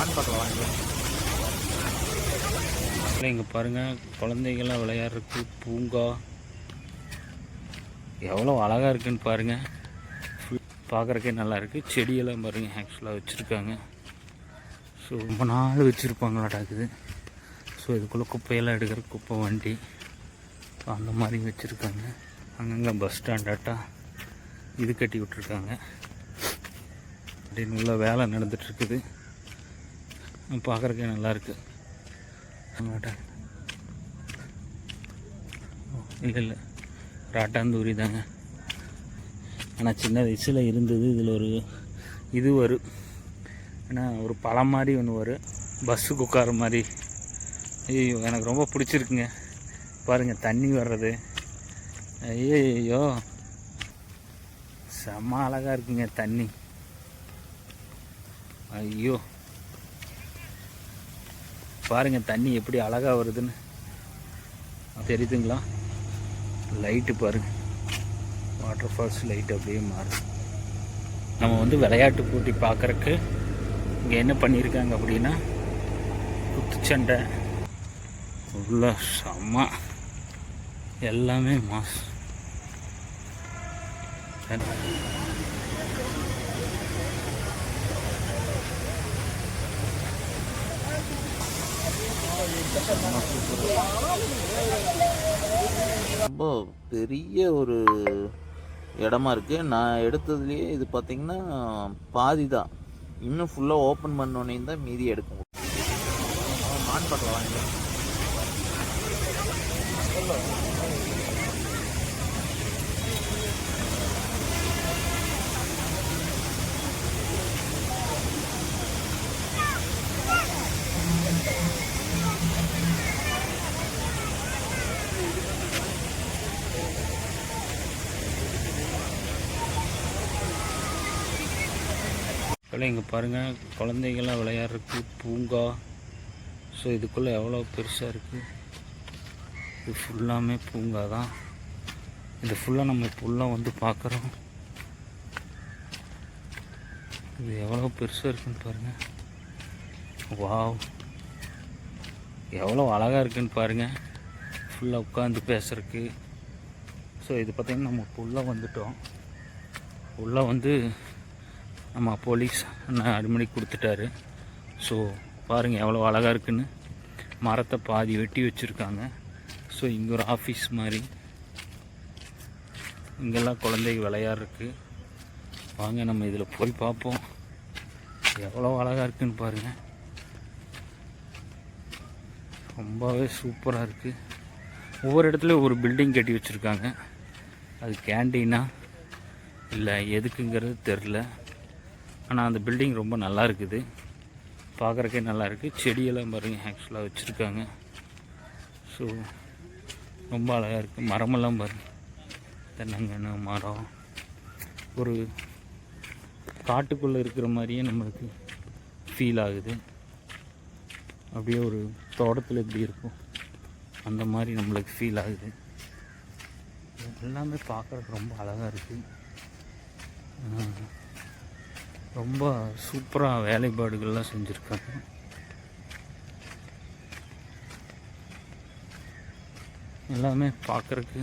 மான் பக்கம் வாங்க. இங்கே பாருங்கள் குழந்தைகள்லாம் விளையாடுறதுக்கு பூங்கா. எவ்வளோ அழகாக இருக்குன்னு பாருங்கள் பார்க்குறக்கே நல்லா இருக்குது செடியெல்லாம் பாருங்கள் ஆக்சுவலாக வச்சுருக்காங்க. ஸோ ரொம்ப நாள் வச்சுருப்பாங்களாட்டாக்குது ஸோ இதுக்குள்ளே குப்பையெல்லாம் எடுக்கிற குப்பை வண்டி. ஸோ அந்த மாதிரி வச்சுருக்காங்க. அங்கங்கே பஸ் ஸ்டாண்டாட்டா இது கட்டி விட்ருக்காங்க அப்படின்னு உள்ள வேலை நடந்துகிட்ருக்குது பார்க்குறக்கே நல்லாயிருக்கு. இல்லை இல்லை. ராட்டாந்தூரி தாங்க. ஆனால் சின்ன வயசில் இருந்தது இதில் ஒரு இது வரும் ஏன்னா ஒரு பழம் மாதிரி ஒன்று வரும் பஸ்ஸுக்கு உட்கார மாதிரி ஐயோ எனக்கு ரொம்ப பிடிச்சிருக்குங்க. பாருங்கள் தண்ணி வர்றது. ஐயோ செம்ம அழகாக இருக்குங்க தண்ணி. ஐயோ. பாருங்கள் தண்ணி எப்படி அழகாக வருதுன்னு. தெரியுதுங்களா? லைட்டு பாருங்கள் வாட்டர் ஃபால்ஸ் லைட் அப்படியே மாறுது. நம்ம வந்து விளையாட்டு போட்டி பார்க்குறக்கு இங்கே என்ன பண்ணியிருக்காங்க அப்படின்னா குத்துச்சண்டை. உள்ள செம்ம. எல்லாமே மாஸ். ரொம்ப பெரிய ஒரு இடமா இருக்கு. நான் எடுத்ததுலேயே இது பார்த்தீங்கன்னா பாதி தான். இன்னும் ஃபுல்லாக ஓப்பன் பண்ணோன்னே தான் மீதி எடுக்க முடியும் மான் பக்கம் வாங்க இங்கே பாருங்கள் குழந்தைகள்லாம் விளையாடுறதுக்கு பூங்கா. ஸோ இதுக்குள்ளே எவ்வளோ பெருசாக இருக்குது இது ஃபுல்லாமே பூங்கா தான். இது ஃபுல்லாக நம்ம ஃபுல்லாக வந்து பார்க்குறோம். இது எவ்வளோ பெருசாக இருக்குன்னு பாருங்கள். வாவ் எவ்வளோ அழகாக இருக்குன்னு பாருங்கள். ஃபுல்லாக உட்காந்து பேசுகிறதுக்கு ஸோ இது பார்த்திங்கன்னா நம்ம ஃபுல்லாக வந்துட்டோம். உள்ளே வந்து நம்ம போலீஸ் அண்ணன் அனுமதி கொடுத்துட்டாரு. ஸோ பாருங்கள் எவ்வளோ அழகாக இருக்குன்னு. மரத்தை பாதி வெட்டி வச்சுருக்காங்க. ஸோ இங்கே ஒரு ஆஃபீஸ் மாதிரி. இங்கெல்லாம் குழந்தைங்க விளையாடுறதுக்கு. வாங்க நம்ம இதில் போய் பார்ப்போம். எவ்வளோ அழகாக இருக்குன்னு பாருங்கள் ரொம்பவே சூப்பராக இருக்குது ஒவ்வொரு இடத்துலையும் ஒரு பில்டிங் கட்டி வச்சுருக்காங்க. அது கேண்டீனா இல்லை எதுக்குங்கிறது தெரில ஆனால் அந்த பில்டிங் ரொம்ப நல்லா இருக்குது. பார்க்குறக்கே நல்லா இருக்குது செடியெல்லாம் பாருங்கள் ஆக்சுவலாக வச்சுருக்காங்க. ஸோ ரொம்ப அழகாக இருக்குது மரமெல்லாம் பாருங்கள் தென்னங்கன்று மரம். ஒரு காட்டுக்குள்ளே இருக்கிற மாதிரியே நம்மளுக்கு ஃபீல் ஆகுது. அப்படியே ஒரு தோட்டத்தில் எப்படி இருக்கும். அந்த மாதிரி நம்மளுக்கு ஃபீல் ஆகுது. எல்லாமே பார்க்குறதுக்கு ரொம்ப அழகாக இருக்குது ரொம்ப சூப்பராக வேலைப்பாடுகள்லாம் செஞ்சுருக்காங்க. எல்லாமே பார்க்குறக்கு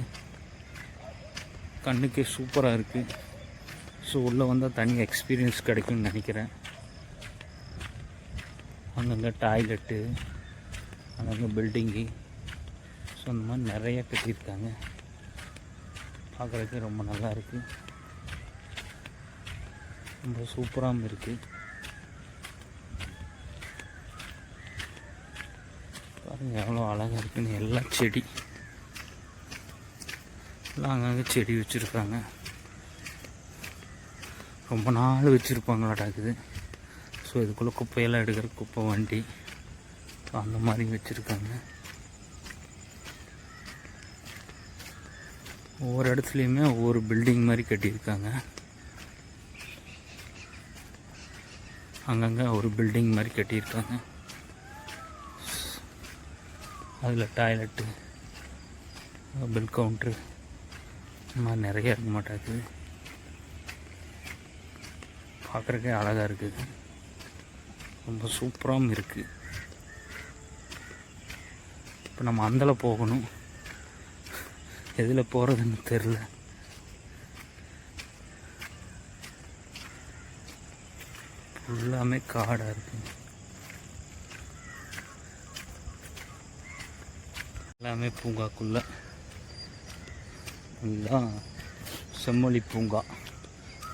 கண்ணுக்கே சூப்பராக இருக்குது ஸோ உள்ளே வந்தால் தனி எக்ஸ்பீரியன்ஸ் கிடைக்கும்னு நினைக்கிறேன். அங்கங்கே டாய்லெட்டு அங்கங்கே பில்டிங்கு ஸோ அந்த மாதிரி நிறைய கட்டியிருக்காங்க. பார்க்குறதுக்கு ரொம்ப நல்லா இருக்குது ரொம்ப சூப்பராகவும் இருக்குது பாருங்கள் எவ்வளோ அழகாக இருக்குன்னு. எல்லாம் செடி. எல்லாம் அங்கங்கே செடி வச்சுருக்காங்க. ரொம்ப நாள் வச்சுருப்பாங்களாட்டாக்குது ஸோ இதுக்குள்ளே குப்பையெல்லாம் எடுக்கிற குப்பை வண்டி. ஸோ அந்த மாதிரி வச்சுருக்காங்க. ஒவ்வொரு இடத்துலையுமே ஒவ்வொரு பில்டிங் மாதிரி கட்டியிருக்காங்க. அங்கங்கே ஒரு பில்டிங் மாதிரி கட்டியிருக்காங்க. அதில் டாய்லெட்டு பில் கவுண்ட்ரு இந்த மாதிரி நிறைய இருக்க மாட்டாக்குது பார்க்குறக்கே அழகாக இருக்குது ரொம்ப சூப்பராகவும் இருக்குது இப்போ நம்ம அந்தல போகணும். எதில் போகிறதுன்னு தெரில ஃபுல்லாமே காடாக இருக்குது எல்லாமே பூங்காக்குள்ளே. இதுதான் செம்மொழி பூங்கா.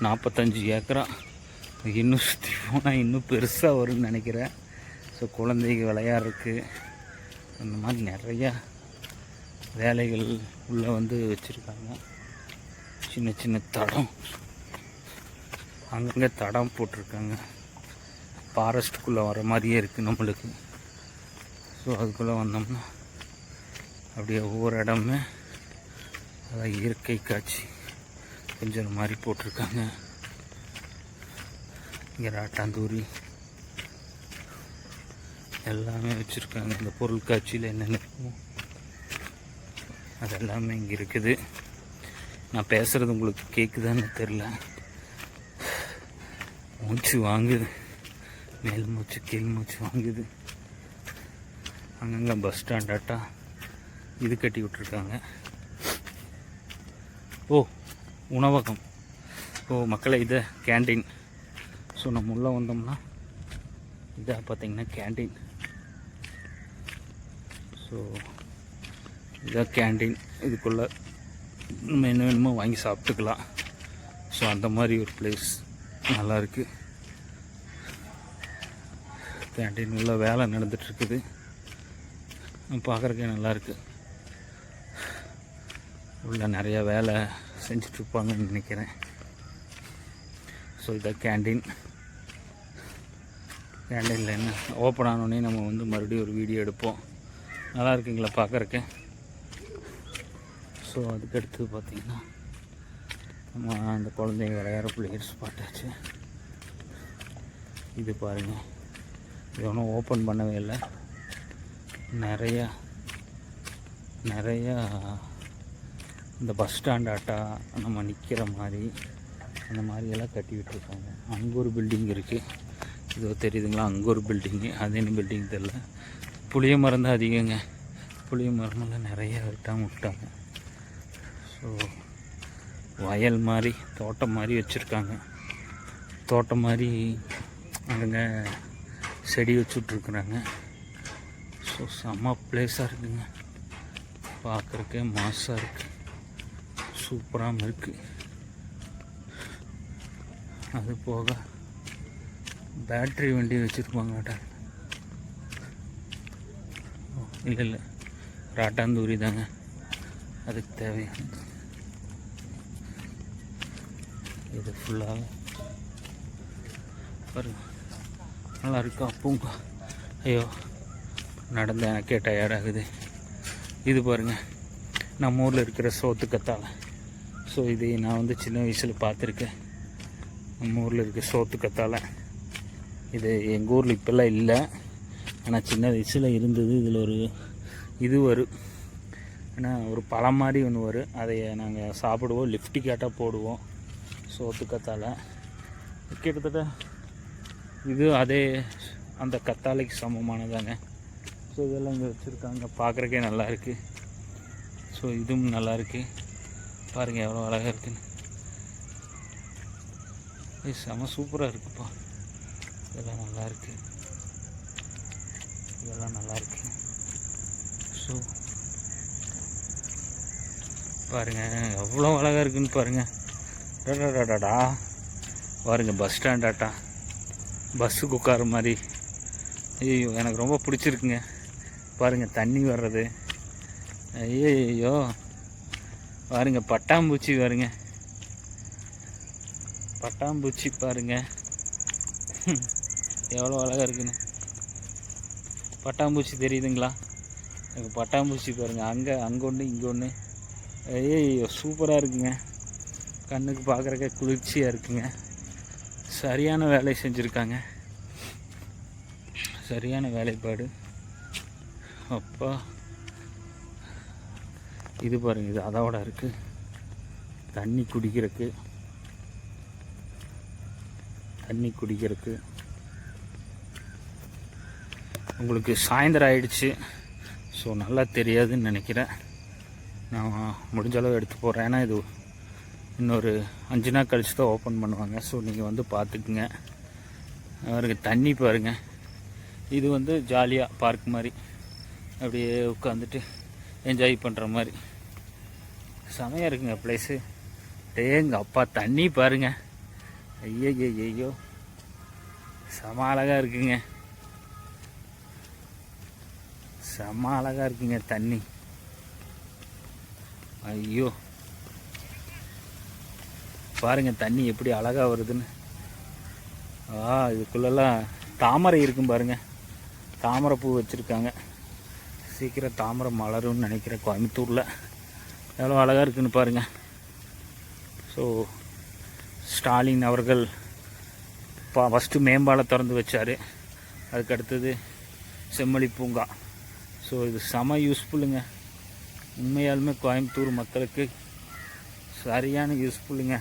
நாற்பத்தஞ்சு ஏக்கரா. இன்னும் சுற்றி போனால் இன்னும் பெருசாக வரும்னு நினைக்கிறேன். ஸோ குழந்தைங்க விளையாடுறதுக்கு அந்த மாதிரி நிறையா வேலைகள் உள்ளே வந்து வச்சுருக்காங்க. சின்ன சின்ன தடம். அங்கங்கே தடம் போட்டிருக்காங்க. ஃபாரஸ்ட்டுக்குள்ளே வர மாதிரியே இருக்குது நம்மளுக்கு. ஸோ அதுக்குள்ளே வந்தோம்னா அப்படியே ஒவ்வொரு இடமே அதான் இயற்கை காட்சி. கொஞ்சம் மாதிரி போட்டிருக்காங்க. இங்கே ராட்டாந்தூரி. எல்லாமே வச்சுருக்காங்க. இந்த பொருள் காட்சியில் என்னென்ன அது எல்லாமே இங்கே இருக்குது. நான் பேசுகிறது உங்களுக்கு கேட்குதான்னு தெரில மூச்சு வாங்குது. மேல் மூச்சு கீழ் மூச்சு வாங்குது. அங்கங்கே பஸ் ஸ்டாண்டாட்டா இது கட்டி விட்ருக்காங்க ஓ உணவகம். ஓ மக்களை இதை கேண்டீன் ஸோ நம்ம உள்ளே வந்தோம்னா இதாக பார்த்தீங்கன்னா கேண்டீன் ஸோ இதான் கேண்டீன் இதுக்குள்ளே நம்ம என்ன வேணுமோ வாங்கி சாப்பிட்டுக்கலாம். ஸோ அந்த மாதிரி ஒரு பிளேஸ் நல்லாயிருக்கு கேண்டீன் உள்ள வேலை நடந்துட்டுருக்குது பார்க்குறக்கே நல்லாயிருக்கு. உள்ள நிறையா வேலை செஞ்சிட்ருப்பாங்கன்னு நினைக்கிறேன். ஸோ இதான் கேண்டீன் கேண்டீனில் என்ன? ஓப்பன் ஆனோடனே நம்ம வந்து மறுபடியும் ஒரு வீடியோ எடுப்போம். நல்லா இருக்குங்களா பார்க்குறக்கு? ஸோ அதுக்கடுத்து பார்த்திங்கன்னா நம்ம அந்த குழந்தைங்க விளையாட பிள்ளைகள் ஸ்பாட்டாச்சு இது பாருங்கள் இது ஒன்றும் ஓப்பன் பண்ணவே இல்லை. நிறையா நிறையா இந்த பஸ் ஸ்டாண்ட் ஆட்டா நம்ம நிற்கிற மாதிரி அந்த மாதிரியெல்லாம் கட்டி விட்டுருக்காங்க. அங்கே ஒரு பில்டிங் இருக்குது இதோ தெரியுதுங்களா? அங்கே ஒரு பில்டிங்கு அது என்ன பில்டிங் தெரில புளிய மரம் தான் அதிகங்க. புளிய மரமெல்லாம் நிறையா விட்டாங்க விட்டாங்க ஸோ வயல் மாதிரி தோட்டம் மாதிரி வச்சுருக்காங்க. தோட்டம் மாதிரி அங்கே செடி வச்சுட்ருக்குறாங்க. ஸோ செம்ம பிளேஸாக இருக்குங்க. பார்க்குறக்கே மாசாக இருக்குது சூப்பராகவும் இருக்குது அது போக பேட்ரி வண்டி வச்சுருப்பாங்கடா இல்லை இல்லை. ராட்டாந்தூரி தாங்க. அதுக்கு தேவையானது இது ஃபுல்லாக பாருங்கள் நல்லா இருக்கா? பூங்கா. ஐயோ நடந்த எனக்கே டயர்டாகுது. இது பாருங்க நம்ம ஊரில் இருக்கிற சோத்து கத்தாழை ஸோ இது நான் வந்து சின்ன வயசில் பார்த்துருக்கேன். நம்ம ஊரில் இருக்க சோத்து கத்தாழை இது எங்கள் ஊரில் இப்போல்லாம் இல்லை. ஆனால் சின்ன வயசில் இருந்தது இதில் ஒரு இது வரும் ஆனால் ஒரு பழம் மாதிரி ஒன்று வரும் அதை நாங்கள் சாப்பிடுவோம் லிஃப்டி கேட்டால் போடுவோம் சோத்து கத்தாழை கிட்டத்தட்ட இது அதே அந்த கத்தாலைக்கு சமமானதாங்க ஸோ இதெல்லாம் இங்கே வச்சுருக்காங்க. பார்க்குறக்கே நல்லா இருக்குது ஸோ இதுவும் நல்லா இருக்குது பாருங்கள் எவ்வளோ அழகாக இருக்குன்னு. இது செம சூப்பராக இருக்குப்பா. இதெல்லாம் நல்லா இருக்குது இதெல்லாம் நல்லா இருக்கு. ஸோ பாருங்கள் எவ்வளோ அழகாக இருக்குன்னு பாருங்கள் டடா பாருங்க பஸ் ஸ்டாண்டாட்டா. பஸ்ஸுக்கு உட்கார மாதிரி. ஐயோ எனக்கு ரொம்ப பிடிச்சிருக்குங்க. பாருங்கள் தண்ணி வர்றது. ஐயோ பாருங்க பட்டாம்பூச்சி பாருங்க பட்டாம்பூச்சி பாருங்க. எவ்வளோ அழகாக இருக்குன்னு. பட்டாம்பூச்சி தெரியுதுங்களா? எனக்கு பட்டாம்பூச்சி பாருங்கள் அங்கே அங்கே ஒன்று இங்கே ஒன்று ஐயோ சூப்பராக இருக்குங்க. கண்ணுக்கு பார்க்குறக்க குளிர்ச்சியாக இருக்குங்க. சரியான வேலை செஞ்சுருக்காங்க. சரியான வேலைப்பாடு. அப்பா. இது பாருங்க இது அதோட இருக்குது தண்ணி குடிக்கிறதுக்கு. தண்ணி குடிக்கிறதுக்கு. உங்களுக்கு சாயந்தரம் ஆயிடுச்சு. ஸோ நல்லா தெரியாதுன்னு நினைக்கிறேன். நான் முடிஞ்ச அளவு எடுத்து போகிறேன் ஏன்னா இது இன்னொரு அஞ்சு நாள் கழிச்சு தான் ஓப்பன் பண்ணுவாங்க. ஸோ நீங்கள் வந்து பார்த்துக்குங்க. அவருக்கு தண்ணி பாருங்க. இது வந்து ஜாலியாக பார்க் மாதிரி. அப்படியே உட்காந்துட்டு என்ஜாய் பண்ணுற மாதிரி. செமையாக இருக்குங்க ப்ளேஸு டேங்க அப்பா தண்ணி பாருங்க. ஐயோ ஐயோ செம அழகாக இருக்குங்க. செம அழகாக இருக்குங்க தண்ணி. ஐயோ. பாருங்கள் தண்ணி எப்படி அழகாக வருதுன்னு. ஆ இதுக்குள்ளெல்லாம் தாமரை இருக்கும் பாருங்கள் தாமரை பூ வச்சுருக்காங்க. சீக்கிரம் தாமரை மலரும்னு நினைக்கிறேன் கோயம்புத்தூரில். எவ்வளோ அழகாக இருக்குதுன்னு பாருங்கள் ஸோ ஸ்டாலின் அவர்கள் பா ஃபஸ்ட்டு மேம்பாலம் திறந்து வச்சார். அதுக்கடுத்தது செம்மொழி பூங்கா. ஸோ இது செம யூஸ்ஃபுல்லுங்க உண்மையாலுமே கோயம்புத்தூர் மக்களுக்கு சரியான யூஸ்ஃபுல்லுங்க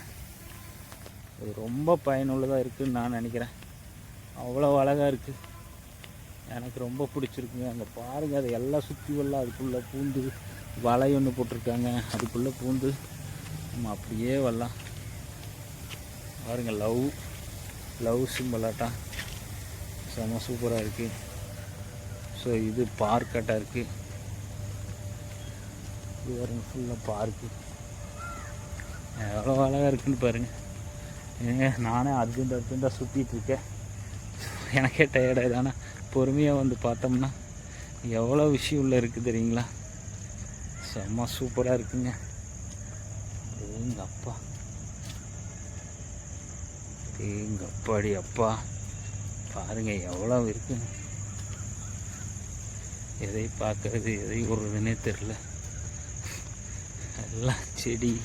இது ரொம்ப பயனுள்ளதாக இருக்குதுன்னு நான் நினைக்கிறேன். அவ்வளோ அழகாக இருக்குது எனக்கு ரொம்ப பிடிச்சிருக்குங்க. அங்கே பாருங்கள் அதை எல்லாம் சுற்றி வரலாம் அதுக்குள்ளே பூந்து வலை ஒன்று போட்டிருக்காங்க. அதுக்குள்ளே பூந்து நம்ம அப்படியே வரலாம். பாருங்கள் லவ் லவ் சிம்பிளாட்டம் செம சூப்பராக இருக்குது ஸோ இது பார்க்கட்டாக இருக்குது இது ஃபுல்லாக பார்க்கு எவ்வளோ அழகாக இருக்குன்னு பாருங்கள் ஏங்க நானே அர்ஜென்ட் அர்ஜென்ட்டாக சுற்றிட்டு இருக்கேன். எனக்கே டயர்டாக ஆனால் பொறுமையாக வந்து பார்த்தோம்னா எவ்வளோ விஷயம் உள்ள இருக்குது தெரியுங்களா? செம்ம சூப்பராக இருக்குங்க. எங்க அப்பா? அப்பாடி அப்பா? பாருங்க எவ்வளோ இருக்குங்க எதை பார்க்கறது எதை விடுறதுனே தெரில எல்லாம் செடி.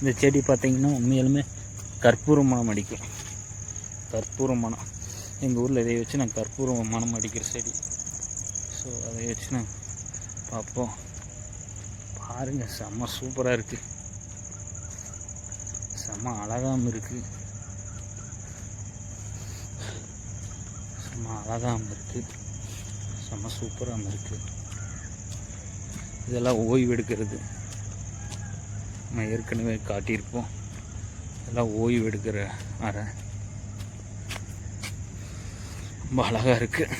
இந்த செடி பார்த்தீங்கன்னா உண்மையாலுமே கற்பூர மனம் அடிக்கும். கற்பூர மனம். எங்கள் ஊரில் இதை வச்சு நான் கற்பூர மனம் அடிக்கிற செடி. ஸோ அதை வச்சு நான் பார்ப்போம் பாருங்கள் செம்ம சூப்பராக இருக்குது செம்ம அழகாகவும் இருக்குது செம்ம அழகாகவும் இருக்குது செம்ம சூப்பராகவும் இருக்குது இதெல்லாம் ஓய்வு எடுக்கிறது. நம்ம ஏற்கனவே காட்டியிருப்போம். இதெல்லாம் ஓய்வு எடுக்கிற அறை. ரொம்ப அழகாக இருக்குது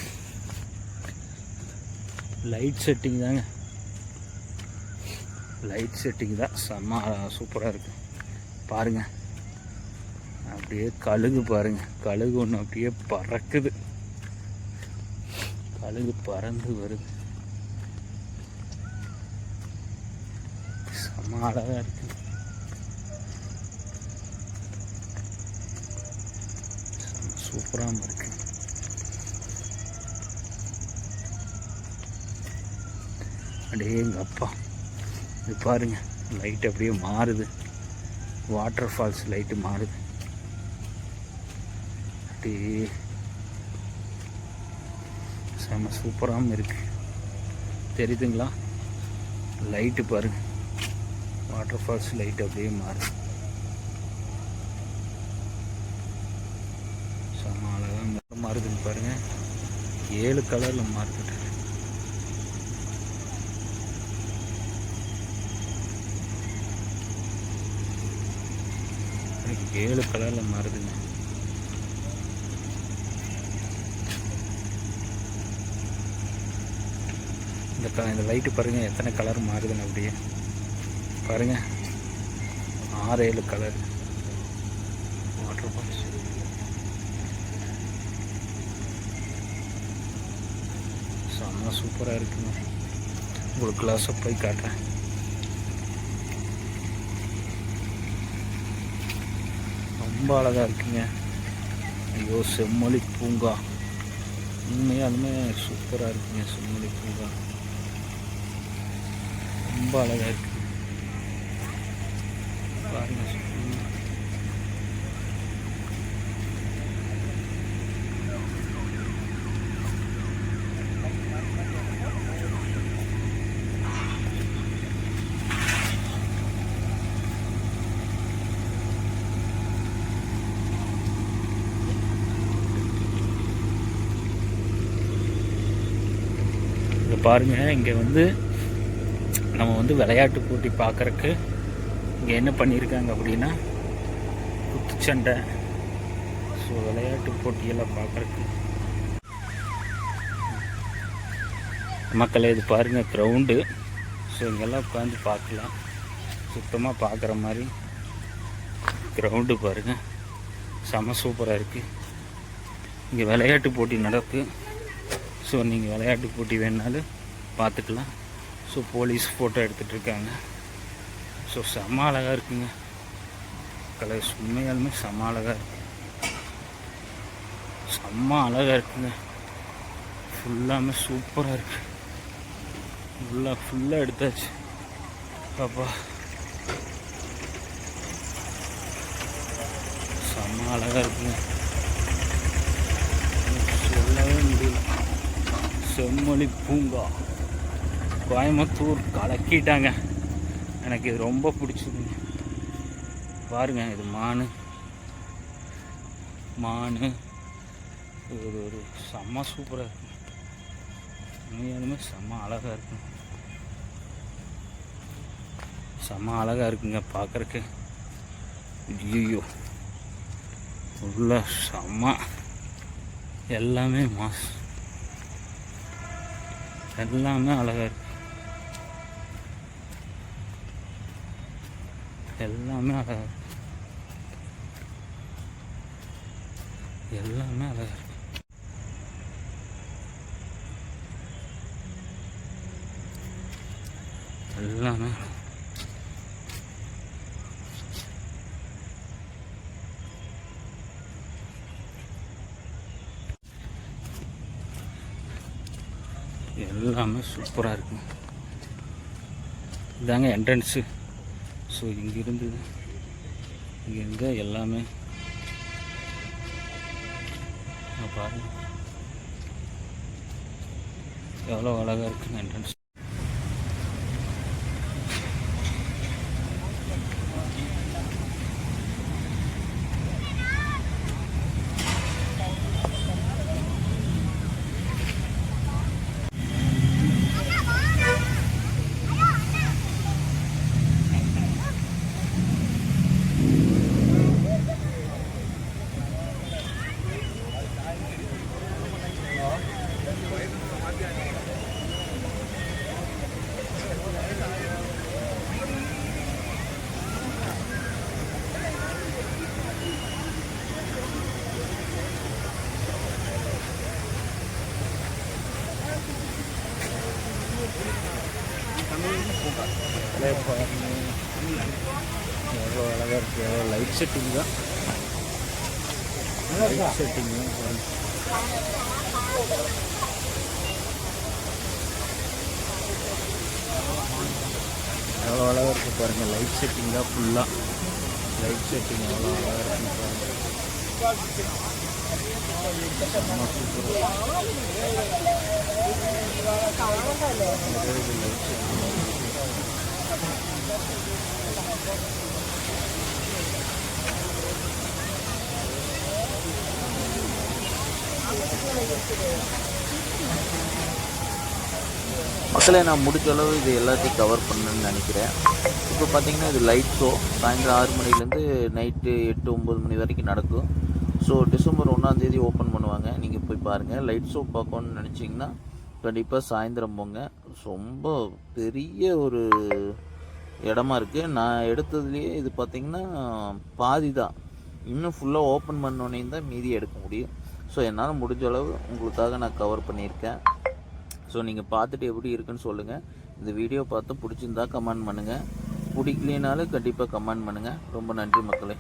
லைட் செட்டிங் தாங்க. லைட் செட்டிங் தான். செம்ம சூப்பராக இருக்குது பாருங்கள் அப்படியே கழுகு பாருங்க. கழுகு ஒன்று அப்படியே பறக்குது. கழுகு பறந்து வருது. செம்ம அழகாக இருக்குது செம்ம சூப்பராகவும் இருக்கு. அப்படியே எங்கள் அப்பா. இது பாருங்க லைட் அப்படியே மாறுது. வாட்டர் ஃபால்ஸ் லைட்டு மாறுது. அப்படியே செம சூப்பராகவும் இருக்கு. தெரியுதுங்களா? லைட்டு பாருங்க. வாட்டர் ஃபால்ஸ் லைட் அப்படியே மாறுது செம அழகாக மாறுதுன்னு பாருங்க ஏழு கலரில் மாறுது ஏழு கலரில் மாறுதுங்க. இந்த க இந்த லைட்டு பாருங்கள் எத்தனை கலர் மாறுதுன்னு அப்படியே. பாருங்கள் ஆறு ஏழு கலர் வாட்டர் ஃபால்ஸ் செம்ம சூப்பராக இருக்குங்க உங்களுக்கு கிளாஸை போய் காட்டுறேன். ரொம்ப அழகாக இருக்குங்க. ஐயோ செம்மொழி பூங்கா. உண்மையாலுமே சூப்பராக இருக்குங்க செம்மொழி பூங்கா. ரொம்ப அழகாக இருக்கு. பாருங்க. பாருங்கள் இங்கே வந்து நம்ம வந்து விளையாட்டு போட்டி பார்க்குறக்கு இங்கே என்ன பண்ணியிருக்காங்க அப்படின்னா குத்துச்சண்டை. ஸோ விளையாட்டு போட்டியெல்லாம் பார்க்குறக்கு. மக்களை இது பாருங்கள் க்ரௌண்டு ஸோ இங்கெல்லாம் உட்காந்து பார்க்கலாம். சுத்தமாக பார்க்குற மாதிரி க்ரௌண்டு பாருங்கள் செம சூப்பராக இருக்குது இங்கே விளையாட்டு போட்டி நடக்கு. ஸோ நீங்கள் விளையாட்டு போட்டி வேணுனாலும் பார்த்துக்கலாம். ஸோ போலீஸ் ஃபோட்டோ எடுத்துகிட்டு இருக்காங்க ஸோ செம அழகாக இருக்குங்க. கலர் உண்மையாலுமே செம அழகாக இருக்கு. செம்ம அழகாக இருக்குங்க. ஃபுல்லாமே சூப்பராக இருக்கு. ஃபுல்லாக ஃபுல்லாக எடுத்தாச்சு. பாப்பா. செம்ம அழகாக இருக்குங்க. சொல்லவே முடியல. செம்மொழி பூங்கா. கோயம்புத்தூர் கலக்கிட்டாங்க. எனக்கு இது ரொம்ப பிடிச்சிருங்க பாருங்க இது மானு. மானு. இது ஒரு ஒரு செம்ம சூப்பராக இருக்கும் உண்மையாலுமே செம்ம அழகாக இருக்கும் செம்ம அழகாக இருக்குங்க பார்க்குறக்கு ஐயோ உள்ள செம்ம. எல்லாமே மாஸ். எல்லாமே அழகாக இருக்கு. எல்லாமே அழகாக இருக்கு. எல்லாமே அழகாக இருக்கு. எல்லாமே எல்லாமே சூப்பராக இருக்கும் இதாங்க என்ட்ரன்ஸு ஸோ இங்கிருந்து இங்கேருந்து எல்லாமே பாருங்கள் பாருங்க. எவ்வளோ அழகாக இருக்குங்க என்ட்ரன்ஸ் செட்டிங் தான். லைட் செட்டிங் தான். எவ்வளோ அழகாக இருக்குது பாருங்கள் லைட் செட்டிங் தான் ஃபுல்லாக லைட் செட்டிங் எவ்வளோ அழகாக இருக்குன்னு பாருங்கள். லைட் செட்டிங் மக்களை நான் முடிஞ்ச அளவு இது எல்லாத்தையும் கவர் பண்ணணும்னு நினைக்கிறேன். இப்போ பார்த்தீங்கன்னா இது லைட் ஷோ சாயந்தரம் ஆறு மணிலேருந்து நைட்டு எட்டு ஒம்பது மணி வரைக்கும் நடக்கும். ஸோ டிசம்பர் ஒன்றாந்தேதி ஓப்பன் பண்ணுவாங்க. நீங்கள் போய் பாருங்கள் லைட் ஷோ பார்க்கணுன்னு நினச்சிங்கன்னா கண்டிப்பாக சாயந்தரம் போங்க. ரொம்ப பெரிய ஒரு இடமா இருக்குது நான் எடுத்ததுலேயே இது பார்த்திங்கன்னா பாதி தான். இன்னும் ஃபுல்லாக ஓப்பன் பண்ணோன்னே தான் மீதி எடுக்க முடியும். ஸோ என்னால் முடிஞ்ச அளவு உங்களுக்காக நான் கவர் பண்ணியிருக்கேன். ஸோ நீங்கள் பார்த்துட்டு எப்படி இருக்குன்னு சொல்லுங்கள் இந்த வீடியோ பார்த்து பிடிச்சிருந்தா கமெண்ட் பண்ணுங்கள் பிடிக்கலனாலும் கண்டிப்பாக கமெண்ட் பண்ணுங்கள் ரொம்ப நன்றி மக்களே.